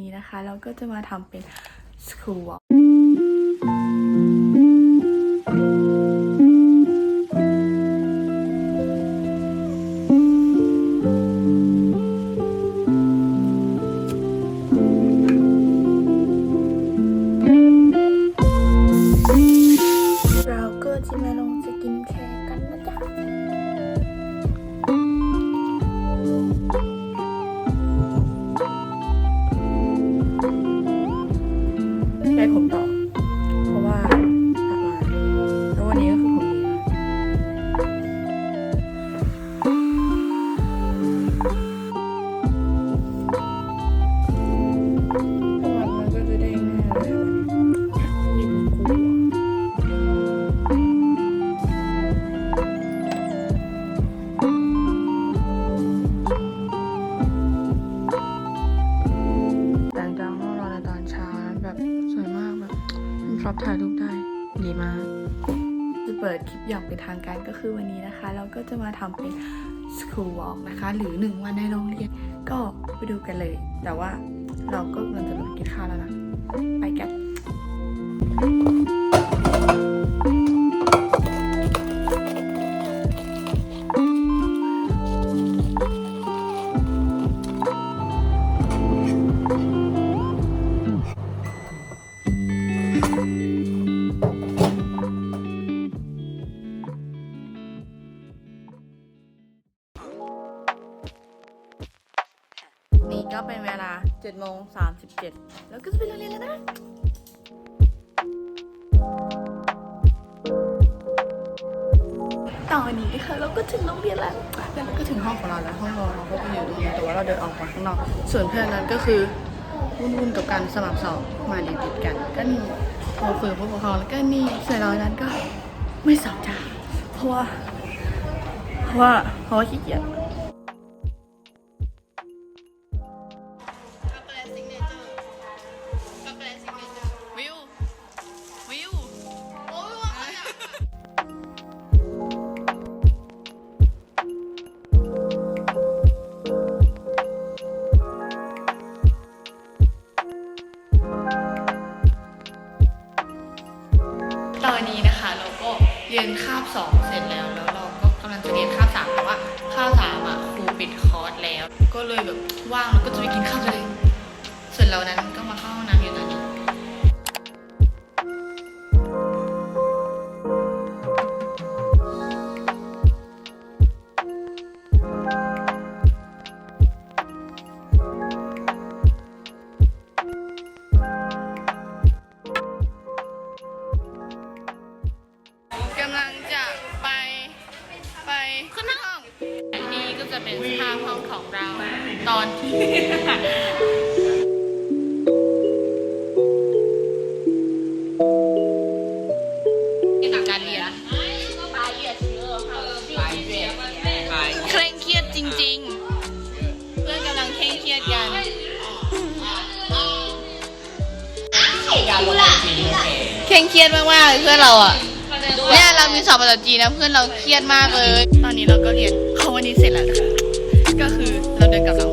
นี้นะคะ เราก็จะมาทำเป็น school walk เรา ใช้ผ อบถ่ายรูปได้ ดีมากจะเปิดคลิปอย่างเป็นทางการก็คือวันนี้นะคะ เราก็จะมาทำเป็น school walk นะคะ หรือ1วันในโรงเรียน ก็ไปดูกันเลย แต่ว่าเราก็กำลังจะลงกินข้าวแล้วนะ ไปกัน ก็เป็นเวลา7โมง37 แล้วก็จะไปโรงเรียนแล้วนะตอนนี้นะคะเราก็ถึงโรงเรียนแล้วแล้วก็ถึงห้องของเราแล้วห้องเราเราก็ไปอยู่ตรงนี้แต่ว่าเราเดินออกมาข้างนอก ส่วนเพื่อนนั้นก็คือวุ่นๆกับการสมัครสอบมาเรียนติดกัน ก็นี่พอคุยกับผู้ปกครองแล้วก็นี่ส่วนเรานั้นก็ไม่สอบจ้าเพราะว่าเพราะว่าเพราะว่าขี้เกียจ ตอนนี้นะคะ เราก็เรียนคาบสองเสร็จแล้ว แล้วเราก็กำลังจะเรียนคาบสามแต่ว่าคาบสามอะครูปิดคอร์สแล้ว ก็เลยแบบว่างเราก็จะไปกินข้าวกันเลยส่วนเรานั้นก็มาเข้าห้องน้ำ จะเป็นสภาพห้องของเราตอนที่การเรียนเคร่งเครียดจริง ๆ เพื่อนกำลังเคร่งเครียดกันเคร่งเครียดมากๆเลยเพื่อนเราอะ เรามีสอบภาษาจีนนะเพื่อนเราเครียดมากเลย ตอนนี้เราก็เรียนเขาวันนี้เสร็จแล้วนะคะก็คือเราเดินกลับหลัง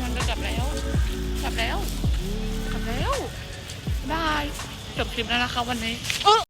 ำลังจะกลับแล้ว กลับแล้ว กลับแล้วบาย จบคลิปแล้วนะคะวันนี้